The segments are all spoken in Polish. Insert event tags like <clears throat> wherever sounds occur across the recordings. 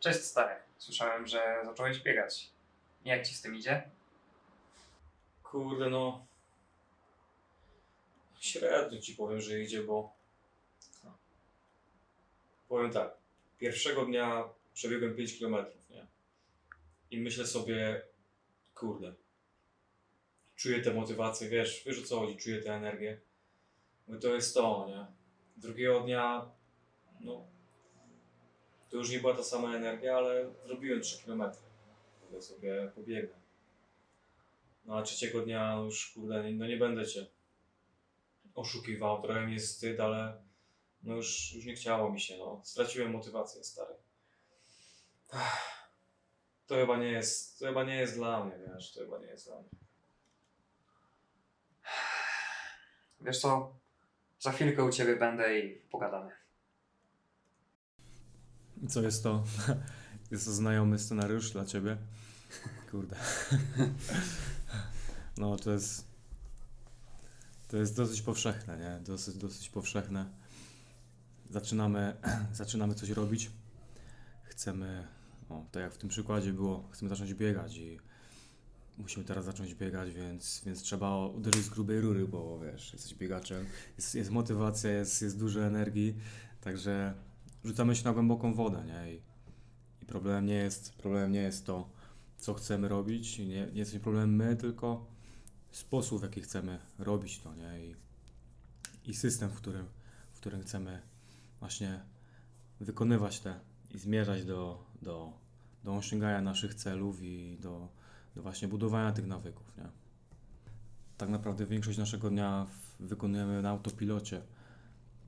Cześć stary. Słyszałem, że zacząłeś biegać. Jak ci z tym idzie? Kurde no. Średnio ci powiem, że idzie, bo. Powiem tak. Pierwszego dnia przebiegłem 5 km, nie? I myślę sobie, kurde. Czuję tę motywację, wiesz, wiesz o co chodzi, czuję tę energię. Mówię, to jest to, nie? Drugiego dnia, no. To już nie była ta sama energia, ale zrobiłem 3 km. Mówię sobie, pobiegnę. No a trzeciego dnia już, kurde, no nie będę cię oszukiwał, trochę mi jest wstyd, ale no już, już nie chciało mi się, no. Straciłem motywację, stary. To chyba nie jest, to chyba nie jest dla mnie, wiesz, to chyba nie jest dla mnie. Wiesz co? Za chwilkę u ciebie będę i pogadamy. Co jest to? <laughs> Jest to znajomy scenariusz dla ciebie? Kurde. <laughs> No to jest. To jest dosyć powszechne, nie? Dosyć, dosyć powszechne. Zaczynamy, <clears throat> zaczynamy coś robić. Chcemy, o, tak jak w tym przykładzie było, chcemy zacząć biegać i musimy teraz zacząć biegać, więc, więc trzeba uderzyć z grubej rury, bo wiesz, jesteś biegaczem, jest, jest motywacja, jest, jest dużo energii, także rzucamy się na głęboką wodę, nie? I, i problemem nie jest, problemem nie jest to, co chcemy robić, nie, nie jest problemem my, tylko sposób, w jaki chcemy robić to, nie? I, i system, w którym, w którym chcemy właśnie wykonywać te i zmierzać do, do, do osiągania naszych celów i do, do właśnie budowania tych nawyków, nie? Tak naprawdę większość naszego dnia wykonujemy na autopilocie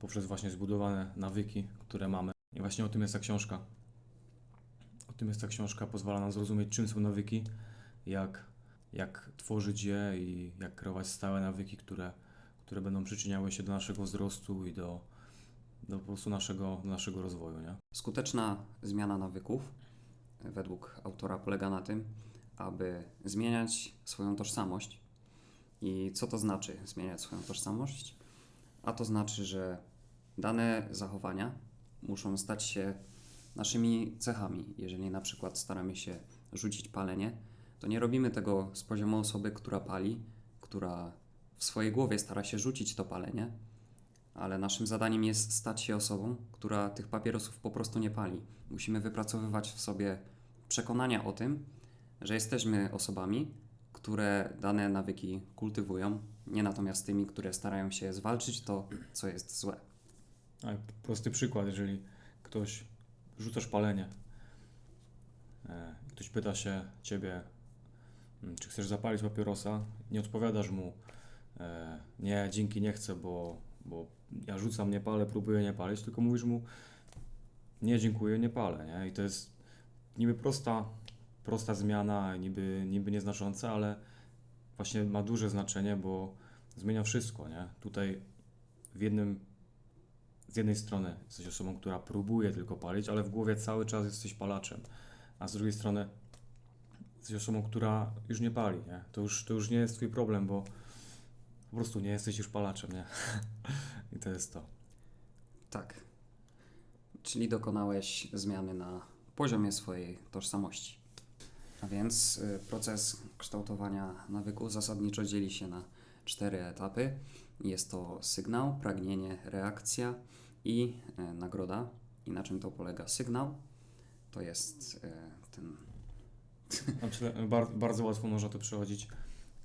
poprzez właśnie zbudowane nawyki, które mamy. I właśnie o tym jest ta książka. O tym jest ta książka, pozwala nam zrozumieć, czym są nawyki, jak, jak tworzyć je i jak kreować stałe nawyki, które, które będą przyczyniały się do naszego wzrostu i do, do po prostu naszego, naszego rozwoju, nie? Skuteczna zmiana nawyków, według autora, polega na tym, aby zmieniać swoją tożsamość. I co to znaczy zmieniać swoją tożsamość? A to znaczy, że dane zachowania muszą stać się naszymi cechami. Jeżeli na przykład staramy się rzucić palenie, to nie robimy tego z poziomu osoby, która pali, która w swojej głowie stara się rzucić to palenie, ale naszym zadaniem jest stać się osobą, która tych papierosów po prostu nie pali. Musimy wypracowywać w sobie przekonania o tym, że jesteśmy osobami, które dane nawyki kultywują, nie natomiast tymi, które starają się zwalczyć to, co jest złe. Prosty przykład, jeżeli ktoś rzucasz palenie, e, ktoś pyta się ciebie, mm, czy chcesz zapalić papierosa, nie odpowiadasz mu, e, nie, dzięki, nie chcę, bo, bo ja rzucam, nie palę, próbuję nie palić, tylko mówisz mu, nie, dziękuję, nie palę, nie? I to jest niby prosta, prosta zmiana, niby, niby nieznacząca, ale właśnie ma duże znaczenie, bo zmienia wszystko, nie? Tutaj w jednym z jednej strony jesteś osobą, która próbuje tylko palić, ale w głowie cały czas jesteś palaczem, a z drugiej strony jesteś osobą, która już nie pali, nie? To już, to już nie jest twój problem, bo po prostu nie jesteś już palaczem, nie? <laughs> I to jest to. Tak. Czyli dokonałeś zmiany na poziomie swojej tożsamości. A więc y, proces kształtowania nawyku zasadniczo dzieli się na cztery etapy. Jest to sygnał, pragnienie, reakcja i y, nagroda. I na czym to polega? Sygnał to jest y, ten bardzo łatwo można to przechodzić.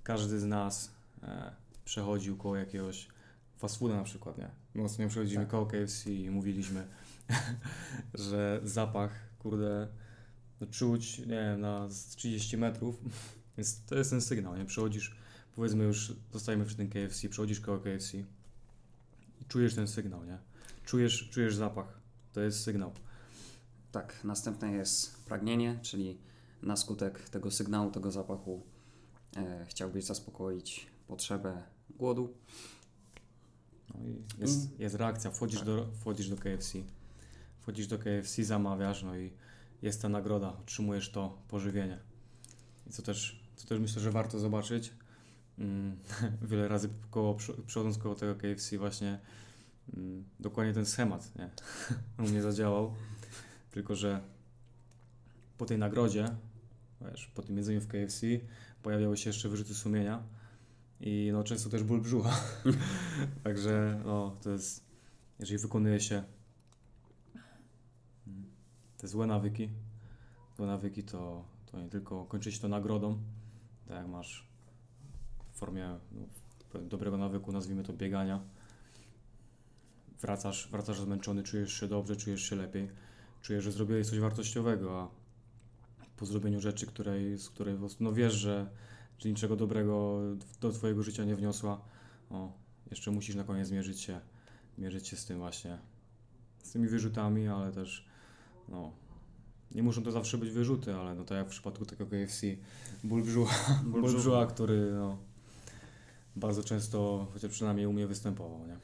Każdy z nas e, przechodził koło jakiegoś fast fooda na przykład, nie? My ostatnio przechodziliśmy Tak. koło KFC i mówiliśmy, <laughs> że zapach, kurde, no czuć, nie wiem, na z 30 metrów, <laughs> więc to jest ten sygnał, nie? Przechodzisz, powiedzmy już, zostajemy przy tym KFC, przechodzisz koło KFC i czujesz ten sygnał, nie? Czujesz, czujesz zapach, to jest sygnał. Tak, następne jest pragnienie, czyli na skutek tego sygnału, tego zapachu e, chciałbyś zaspokoić potrzebę głodu. No i jest, jest reakcja, wchodzisz, Tak. do, wchodzisz do KFC, wchodzisz do KFC, zamawiasz, no i jest ta nagroda, otrzymujesz to pożywienie. I co też, co też myślę, że warto zobaczyć, mm, <laughs> wiele razy koło, prze- przechodząc koło tego KFC właśnie mm, dokładnie ten schemat, nie? <laughs> U mnie zadziałał, tylko że po tej nagrodzie, wiesz, po tym jedzeniu w KFC, pojawiały się jeszcze wyrzuty sumienia i no często też ból brzucha. <laughs> Także no to jest, jeżeli wykonuje się mm, te złe nawyki, złe nawyki to, to nie tylko kończy się to nagrodą, tak jak masz w formie no, dobrego nawyku, nazwijmy to biegania, wracasz, wracasz zmęczony, czujesz się dobrze, czujesz się lepiej, czujesz, że zrobiłeś coś wartościowego, a po zrobieniu rzeczy, której, z której no wiesz, że, że niczego dobrego do twojego życia nie wniosła, o, jeszcze musisz na koniec mierzyć się, mierzyć się z tym właśnie, z tymi wyrzutami, ale też, no, nie muszą to zawsze być wyrzuty, ale no tak jak w przypadku tego KFC, ból brzucha, ból brzucha, który, no, bardzo często, chociaż przynajmniej u mnie występował, nie?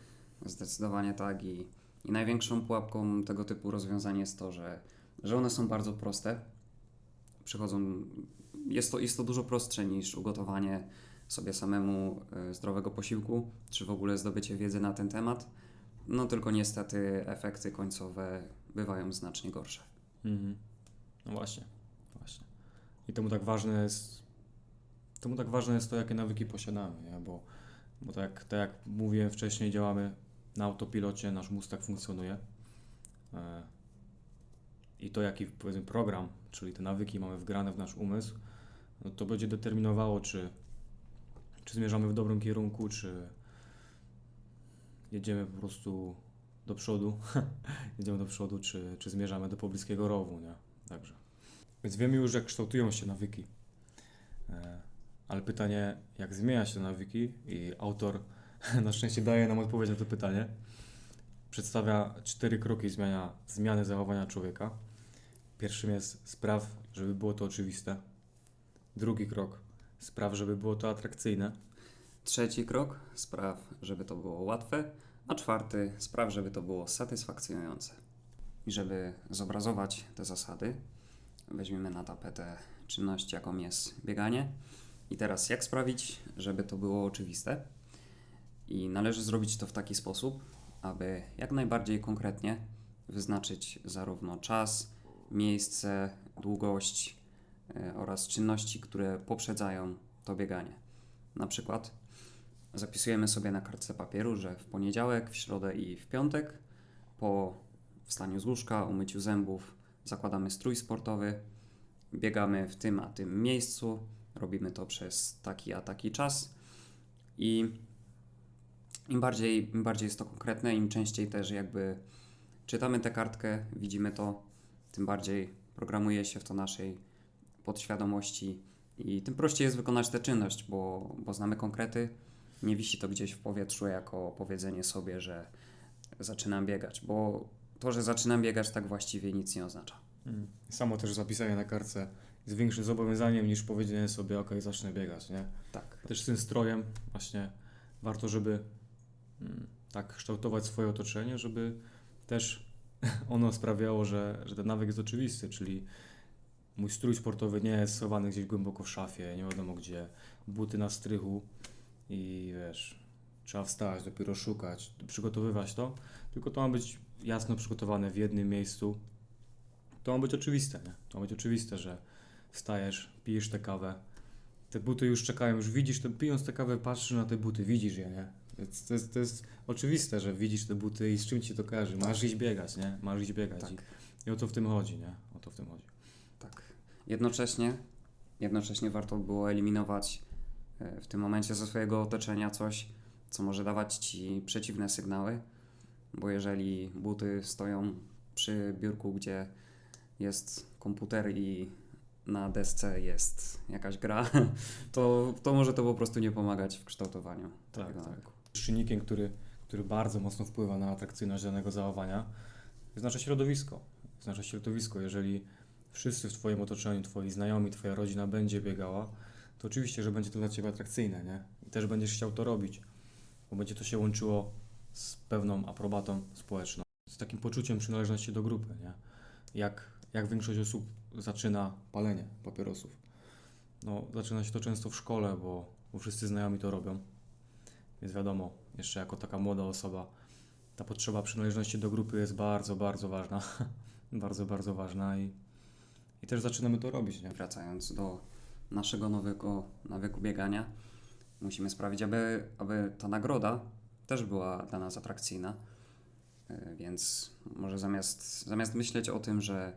Zdecydowanie tak i, i największą pułapką tego typu rozwiązań jest to, że, że one są bardzo proste. Przychodzą, jest to, jest to dużo prostsze niż ugotowanie sobie samemu e, zdrowego posiłku, czy w ogóle zdobycie wiedzy na ten temat. No tylko niestety efekty końcowe bywają znacznie gorsze. Mhm. No właśnie, właśnie. I temu tak ważne jest, temu tak ważne jest to, jakie nawyki posiadamy, nie? Bo, bo tak, tak jak mówiłem wcześniej, działamy na autopilocie, nasz mózg tak funkcjonuje. E, I to, jaki powiedzmy program, czyli te nawyki mamy wgrane w nasz umysł, no to będzie determinowało, czy, czy zmierzamy w dobrym kierunku, czy jedziemy po prostu do przodu, <laughs> jedziemy do przodu, czy, czy zmierzamy do pobliskiego rowu, nie? Także. Więc wiemy już, jak kształtują się nawyki. Ale pytanie, jak zmieniać te nawyki i autor <laughs> na szczęście daje nam odpowiedź na to pytanie. Przedstawia cztery kroki zmiany zachowania człowieka. Pierwszym jest spraw, żeby było to oczywiste. Drugi krok, spraw, żeby było to atrakcyjne. Trzeci krok spraw, żeby to było łatwe, a czwarty spraw, żeby to było satysfakcjonujące. I żeby zobrazować te zasady, weźmiemy na tapetę czynność, jaką jest bieganie. I teraz, jak sprawić, żeby to było oczywiste? I należy zrobić to w taki sposób, aby jak najbardziej konkretnie wyznaczyć zarówno czas, miejsce, długość e, oraz czynności, które poprzedzają to bieganie. Na przykład zapisujemy sobie na kartce papieru, że w poniedziałek, w środę i w piątek po wstaniu z łóżka, umyciu zębów zakładamy strój sportowy, biegamy w tym a tym miejscu, robimy to przez taki a taki czas i im bardziej, im bardziej jest to konkretne, im częściej też jakby czytamy tę kartkę, widzimy to, tym bardziej programuje się w to naszej podświadomości i tym prościej jest wykonać tę czynność, bo, bo znamy konkrety, nie wisi to gdzieś w powietrzu jako powiedzenie sobie, że zaczynam biegać, bo to, że zaczynam biegać tak właściwie nic nie oznacza. Mm. Samo też zapisanie na kartce jest większym zobowiązaniem niż powiedzenie sobie, ok, zacznę biegać, nie? Tak. Też z tym strojem właśnie warto, żeby mm, tak kształtować swoje otoczenie, żeby też <laughs> ono sprawiało, że, że ten nawyk jest oczywisty, czyli mój strój sportowy nie jest schowany gdzieś głęboko w szafie, nie wiadomo gdzie, buty na strychu i wiesz, trzeba wstać, dopiero szukać, przygotowywać to, tylko to ma być jasno przygotowane w jednym miejscu. To ma być oczywiste, nie? To ma być oczywiste, że wstajesz, pijesz tę kawę, te buty już czekają, już widzisz, te, pijąc tę kawę, patrzysz na te buty, widzisz je, nie? Więc to jest, to jest oczywiste, że widzisz te buty i z czym ci to kojarzy. Masz iść biegać, nie? Masz iść biegać. Tak. I, I o to w tym chodzi, nie? O to w tym chodzi. Tak. Jednocześnie, jednocześnie warto było eliminować e, w tym momencie ze swojego otoczenia coś, co może dawać ci przeciwne sygnały, bo jeżeli buty stoją przy biurku, gdzie jest komputer i na desce jest jakaś gra, <laughs> to, to może to po prostu nie pomagać w kształtowaniu Tak, takiego tak. Czynnikiem, który, który bardzo mocno wpływa na atrakcyjność danego zachowania, jest nasze środowisko. Jest nasze środowisko. Jeżeli wszyscy w Twoim otoczeniu, Twoi znajomi, Twoja rodzina będzie biegała, to oczywiście, że będzie to dla Ciebie atrakcyjne, nie? I też będziesz chciał to robić, bo będzie to się łączyło z pewną aprobatą społeczną, z takim poczuciem przynależności do grupy, nie? Jak, jak większość osób zaczyna palenie papierosów. No, zaczyna się to często w szkole, bo, bo wszyscy znajomi to robią. Więc wiadomo, jeszcze jako taka młoda osoba, ta potrzeba przynależności do grupy jest bardzo, bardzo ważna. <laughs> bardzo, bardzo ważna i, i też zaczynamy to robić, nie? Wracając do naszego nowego nawyku biegania, musimy sprawić, aby, aby ta nagroda też była dla nas atrakcyjna. E, Więc może zamiast, zamiast myśleć o tym, że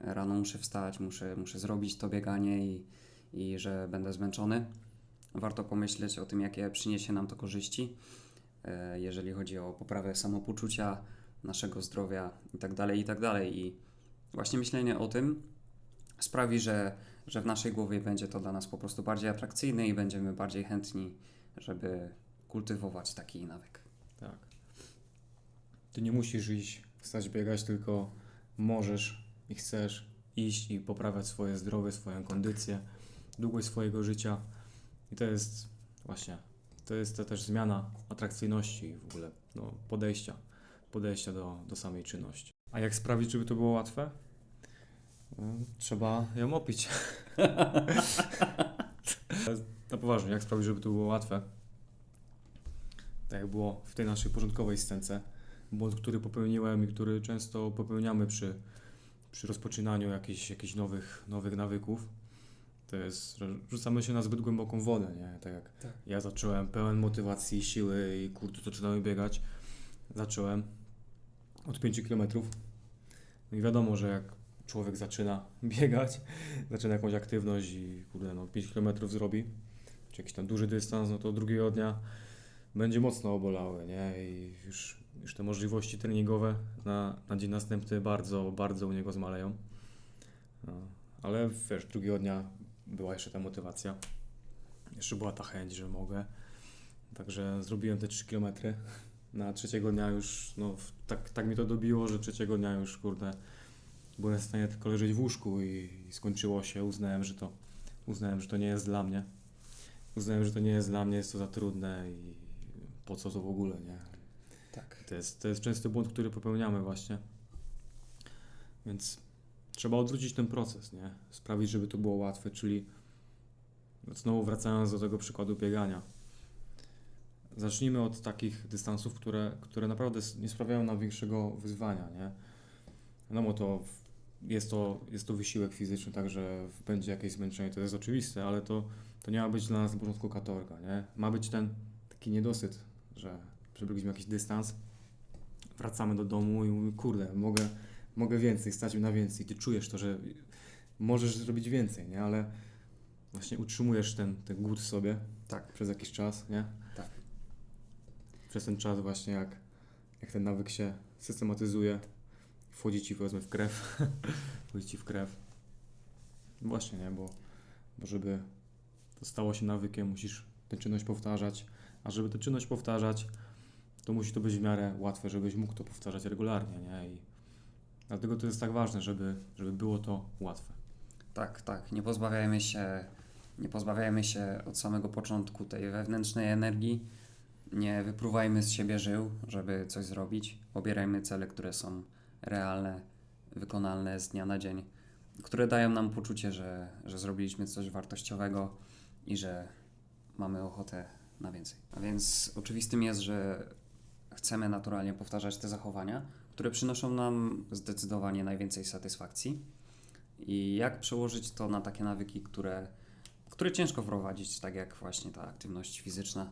rano muszę wstać, muszę, muszę zrobić to bieganie i, i że będę zmęczony, warto pomyśleć o tym, jakie przyniesie nam to korzyści, e, jeżeli chodzi o poprawę samopoczucia, naszego zdrowia itd. itd. I właśnie myślenie o tym sprawi, że, że w naszej głowie będzie to dla nas po prostu bardziej atrakcyjne i będziemy bardziej chętni, żeby kultywować taki nawyk. Tak. Ty nie musisz iść, stać biegać, tylko możesz i chcesz iść i poprawiać swoje zdrowie, swoją kondycję, długość swojego życia. I to jest właśnie, to jest to też zmiana atrakcyjności w ogóle, no, podejścia, podejścia do, do samej czynności. A jak sprawić, żeby to było łatwe? Mm, Trzeba ją opić. <laughs> Na poważnie, jak sprawić, żeby to było łatwe? Tak jak było w tej naszej porządkowej scence, błąd, który popełniłem i który często popełniamy przy, przy rozpoczynaniu jakichś, jakichś nowych, nowych nawyków, to jest, rzucamy się na zbyt głęboką wodę, nie? Tak jak Tak. ja zacząłem pełen motywacji, siły i kurde, zaczynałem biegać. Zacząłem od 5 km. No i wiadomo, że jak człowiek zaczyna <laughs> biegać, zaczyna jakąś aktywność i kurde, no 5 km zrobi, czy jakiś tam duży dystans, no to drugiego dnia będzie mocno obolały, nie? I już, już te możliwości treningowe na, na dzień następny bardzo, bardzo u niego zmaleją. No, ale wiesz, drugiego dnia była jeszcze ta motywacja. Jeszcze była ta chęć, że mogę. Także zrobiłem te 3 km. Na trzeciego dnia już, no, tak, tak mi to dobiło, że trzeciego dnia już, kurde, byłem w stanie tylko leżeć w łóżku i, i skończyło się. Uznałem, że to, uznałem, że to nie jest dla mnie. Uznałem, że to nie jest dla mnie, jest to za trudne i po co to w ogóle, nie? Tak. To jest, to jest częsty błąd, który popełniamy właśnie. Więc trzeba odwrócić ten proces, nie? Sprawić, żeby to było łatwe, czyli znowu wracając do tego przykładu biegania. Zacznijmy od takich dystansów, które, które naprawdę nie sprawiają nam większego wyzwania, nie? Wiadomo, to jest to, jest to wysiłek fizyczny, także będzie jakieś zmęczenie, to jest oczywiste, ale to, to nie ma być dla nas na początku katorga, nie? Ma być ten taki niedosyt, że przebiegliśmy jakiś dystans, wracamy do domu i mówimy, kurde, mogę, mogę więcej, stać mi na więcej. Ty czujesz to, że możesz zrobić więcej, nie? Ale właśnie utrzymujesz ten, ten głód w sobie Tak. przez jakiś czas, nie? Tak. Przez ten czas właśnie jak, jak ten nawyk się systematyzuje, wchodzi ci powiedzmy w krew, <laughs> wchodzi ci w krew. Właśnie, nie? Bo, bo żeby to stało się nawykiem, musisz tę czynność powtarzać, a żeby tę czynność powtarzać, to musi to być w miarę łatwe, żebyś mógł to powtarzać regularnie, nie? I dlatego to jest tak ważne, żeby, żeby było to łatwe. Tak, tak. Nie pozbawiajmy się, nie pozbawiajmy się od samego początku tej wewnętrznej energii. Nie wypruwajmy z siebie żył, żeby coś zrobić. Obierajmy cele, które są realne, wykonalne z dnia na dzień, które dają nam poczucie, że, że zrobiliśmy coś wartościowego i że mamy ochotę na więcej. A więc oczywistym jest, że chcemy naturalnie powtarzać te zachowania, które przynoszą nam zdecydowanie najwięcej satysfakcji. I jak przełożyć to na takie nawyki, które, które ciężko wprowadzić, tak jak właśnie ta aktywność fizyczna,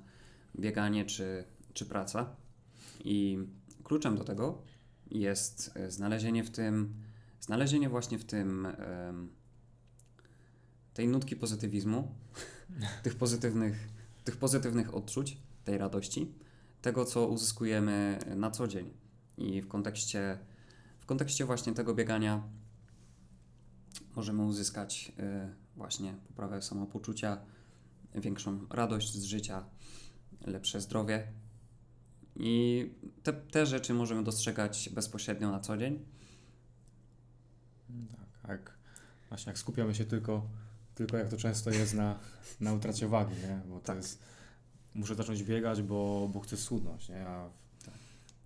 bieganie czy, czy praca. I kluczem do tego jest e, znalezienie w tym, znalezienie właśnie w tym tej nutki pozytywizmu, <laughs> tych pozytywnych, tych pozytywnych odczuć, tej radości, tego co uzyskujemy na co dzień. I w kontekście, w kontekście właśnie tego biegania możemy uzyskać y, właśnie poprawę samopoczucia, większą radość z życia, lepsze zdrowie. I te, te rzeczy możemy dostrzegać bezpośrednio na co dzień. Tak, jak, właśnie jak skupiamy się tylko, tylko jak to często jest na, na utracie wagi, nie? Bo to Tak. jest, muszę zacząć biegać, bo, bo chcę schudnąć, nie? A Tak.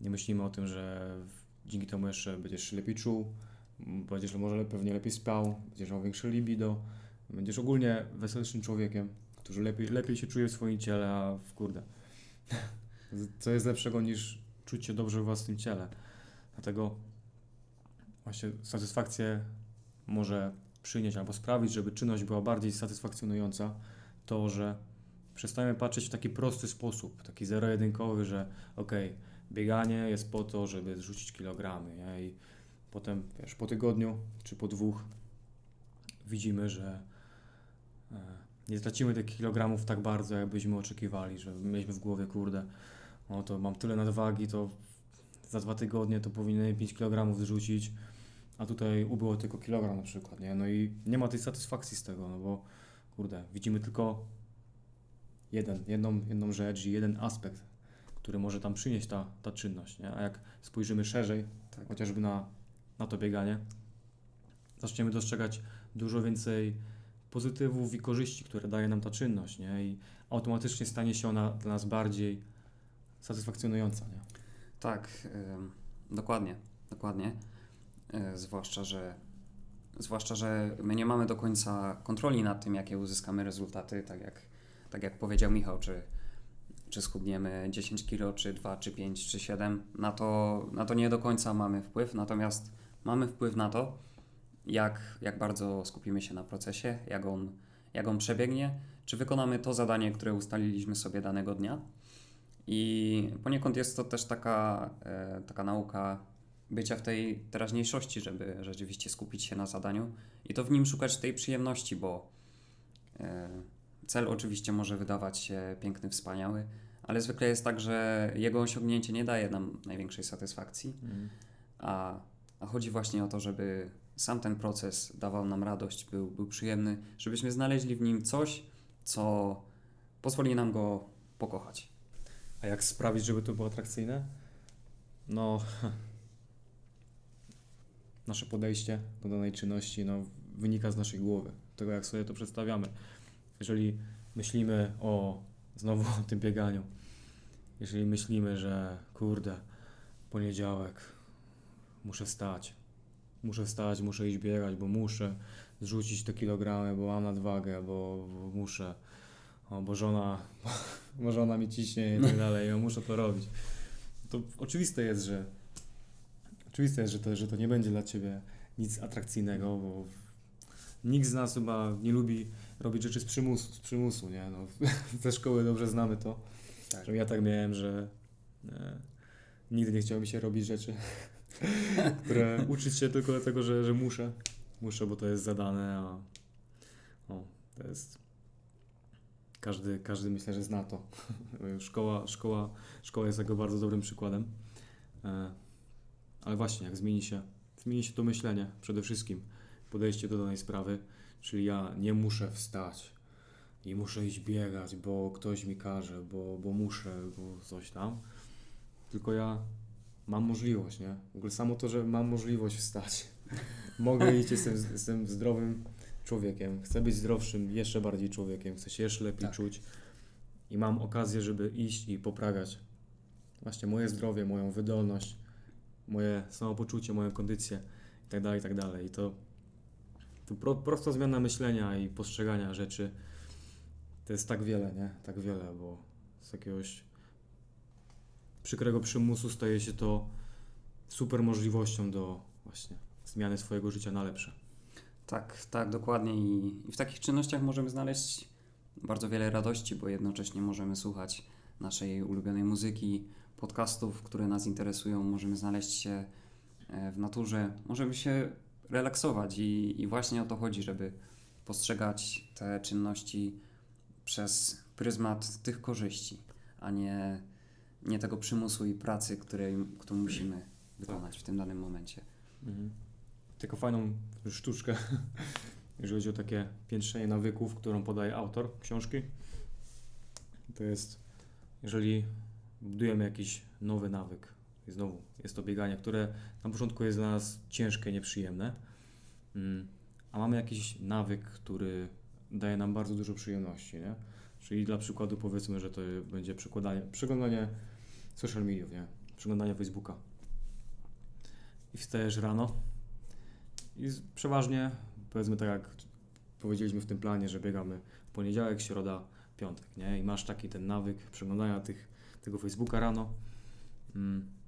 nie myślimy o tym, że dzięki temu jeszcze będziesz się lepiej czuł, będziesz może pewnie lepiej spał, będziesz miał większe libido, będziesz ogólnie weselszym człowiekiem, który lepiej, lepiej się czuje w swoim ciele, a w kurde. <laughs> Co jest lepszego niż czuć się dobrze w własnym ciele? Dlatego właśnie satysfakcję może przynieść albo sprawić, żeby czynność była bardziej satysfakcjonująca, to, że przestajemy patrzeć w taki prosty sposób, taki zero-jedynkowy, że okej, bieganie jest po to, żeby zrzucić kilogramy, nie? I potem, wiesz, po tygodniu czy po dwóch widzimy, że e, nie tracimy tych kilogramów tak bardzo, jakbyśmy oczekiwali, że mieliśmy w głowie, kurde, o to mam tyle nadwagi, to za dwa tygodnie to powinienem 5 kg zrzucić, a tutaj ubyło tylko kilogram na przykład, nie? No i nie ma tej satysfakcji z tego, no bo kurde, widzimy tylko jeden, jedną, jedną rzecz i jeden aspekt, który może tam przynieść ta, ta czynność, nie? A jak spojrzymy szerzej, Tak. chociażby na, na to bieganie, zaczniemy dostrzegać dużo więcej pozytywów i korzyści, które daje nam ta czynność, nie? I automatycznie stanie się ona dla nas bardziej satysfakcjonująca, nie? Tak, ym, dokładnie, dokładnie. Y, zwłaszcza, że zwłaszcza, że my nie mamy do końca kontroli nad tym, jakie uzyskamy rezultaty, tak jak, tak jak powiedział Michał, czy, czy schudniemy 10 kg, czy 2, czy 5, czy 7. Na to, na to nie do końca mamy wpływ, natomiast mamy wpływ na to, jak, jak bardzo skupimy się na procesie, jak on, jak on przebiegnie, czy wykonamy to zadanie, które ustaliliśmy sobie danego dnia. I poniekąd jest to też taka, e, taka nauka bycia w tej teraźniejszości, żeby rzeczywiście skupić się na zadaniu i to w nim szukać tej przyjemności, bo e, cel oczywiście może wydawać się piękny, wspaniały, ale zwykle jest tak, że jego osiągnięcie nie daje nam największej satysfakcji, a, a chodzi właśnie o to, żeby sam ten proces dawał nam radość, był, był przyjemny, żebyśmy znaleźli w nim coś, co pozwoli nam go pokochać. A jak sprawić, żeby to było atrakcyjne? No, <laughs> nasze podejście do danej czynności no, wynika z naszej głowy, tego jak sobie to przedstawiamy. Jeżeli myślimy o, znowu o tym bieganiu, jeżeli myślimy, że kurde, poniedziałek, muszę wstać, muszę wstać, muszę iść biegać, bo muszę zrzucić te kilogramy, bo mam nadwagę, bo, bo muszę, o, bo żona bo żona mi ciśnie i tak dalej, ja muszę to robić. To oczywiste jest, że oczywiste jest, że to, że to nie będzie dla ciebie nic atrakcyjnego, bo nikt z nas chyba nie lubi robić rzeczy z przymusu, z przymusu nie? No, <laughs> ze szkoły dobrze znamy to, Tak. że ja tak miałem, że e, nigdy nie chciało mi się robić rzeczy, <laughs> które uczyć się tylko dlatego, że, że muszę, muszę, bo to jest zadane, a o, to jest każdy, każdy myślę, że zna to. <laughs> Szkoła, szkoła, szkoła jest tego bardzo dobrym przykładem. E, Ale właśnie, jak zmieni się, zmieni się to myślenie przede wszystkim, podejście do danej sprawy, czyli ja nie muszę wstać i muszę iść biegać, bo ktoś mi każe, bo, bo muszę, bo coś tam. Tylko ja mam możliwość, nie? W ogóle samo to, że mam możliwość wstać. <laughs> Mogę iść, jestem, jestem zdrowym człowiekiem, chcę być zdrowszym, jeszcze bardziej człowiekiem, chcę się jeszcze lepiej Tak. czuć i mam okazję, żeby iść i poprawiać właśnie moje zdrowie, moją wydolność, moje samopoczucie, moją kondycję itd., itd. I tak to, to pro, prosta zmiana myślenia i postrzegania rzeczy to jest tak wiele, nie? Tak wiele, bo z jakiegoś przykrego przymusu staje się to super możliwością do właśnie zmiany swojego życia na lepsze. Tak, tak, dokładnie. I, I w takich czynnościach możemy znaleźć bardzo wiele radości, bo jednocześnie możemy słuchać naszej ulubionej muzyki, podcastów, które nas interesują, możemy znaleźć się e, w naturze, możemy się relaksować i, i właśnie o to chodzi, żeby postrzegać te czynności przez pryzmat tych korzyści, a nie, nie tego przymusu i pracy, której, którą musimy wykonać w tym danym momencie. Mhm. Fajną sztuczkę, <laughs> jeżeli chodzi o takie piętrzenie nawyków, którą podaje autor książki. To jest, jeżeli budujemy jakiś nowy nawyk, i znowu jest to bieganie, które na początku jest dla nas ciężkie, nieprzyjemne, mm, a mamy jakiś nawyk, który daje nam bardzo dużo przyjemności, nie? Czyli dla przykładu powiedzmy, że to będzie przeglądanie social mediów, nie? Przeglądanie Facebooka. I wstajesz rano, i przeważnie, powiedzmy tak jak powiedzieliśmy w tym planie, że biegamy poniedziałek, środa, piątek, nie? I masz taki ten nawyk przeglądania tych, tego Facebooka rano. Mm.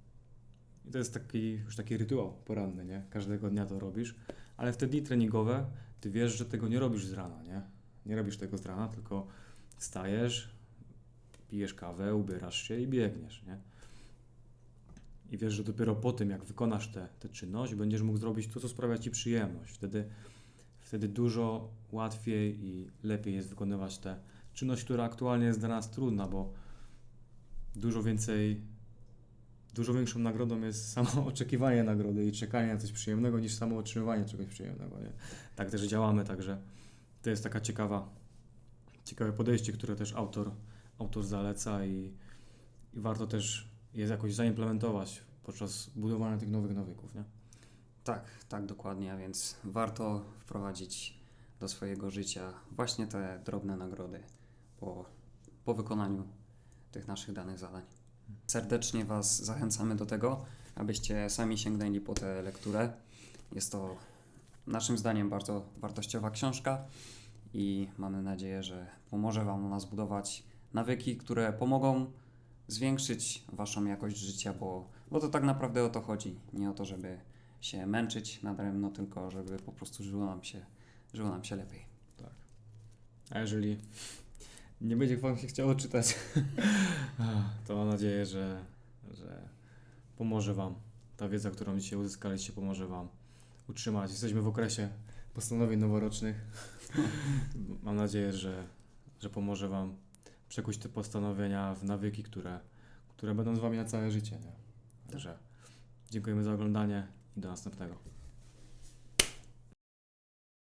I to jest taki już taki rytuał poranny, nie? Każdego dnia to robisz, ale w te dni treningowe ty wiesz, że tego nie robisz z rana, nie? Nie robisz tego z rana, tylko stajesz, pijesz kawę, ubierasz się i biegniesz, nie? I wiesz, że dopiero po tym, jak wykonasz tę czynność, będziesz mógł zrobić to, co sprawia ci przyjemność. Wtedy, wtedy dużo łatwiej i lepiej jest wykonywać tę czynność, która aktualnie jest dla nas trudna, bo dużo więcej, dużo większą nagrodą jest <laughs> samo oczekiwanie nagrody i czekanie na coś przyjemnego niż samo otrzymywanie czegoś przyjemnego. Nie? Tak też działamy, także to jest taka ciekawa, ciekawe podejście, które też autor, autor zaleca i, i warto też je jakoś zaimplementować podczas budowania tych nowych nawyków. Nie? Tak, tak, dokładnie, a więc warto wprowadzić do swojego życia właśnie te drobne nagrody po, po wykonaniu tych naszych danych zadań. Serdecznie Was zachęcamy do tego, abyście sami sięgnęli po tę lekturę. Jest to naszym zdaniem bardzo wartościowa książka i mamy nadzieję, że pomoże Wam ona zbudować nawyki, które pomogą zwiększyć Waszą jakość życia, bo, bo to tak naprawdę o to chodzi. Nie o to, żeby się męczyć nadaremno, tylko żeby po prostu żyło nam się, żyło nam się lepiej. A jeżeli nie będzie Wam się chciało czytać, <laughs> to mam nadzieję, że, że pomoże Wam ta wiedza, którą dzisiaj uzyskaliście, pomoże Wam utrzymać. Jesteśmy w okresie postanowień noworocznych. <laughs> Mam nadzieję, że, że pomoże Wam przekuć te postanowienia w nawyki, które, które będą z Wami na całe życie. Nie? Także dziękujemy za oglądanie i do następnego.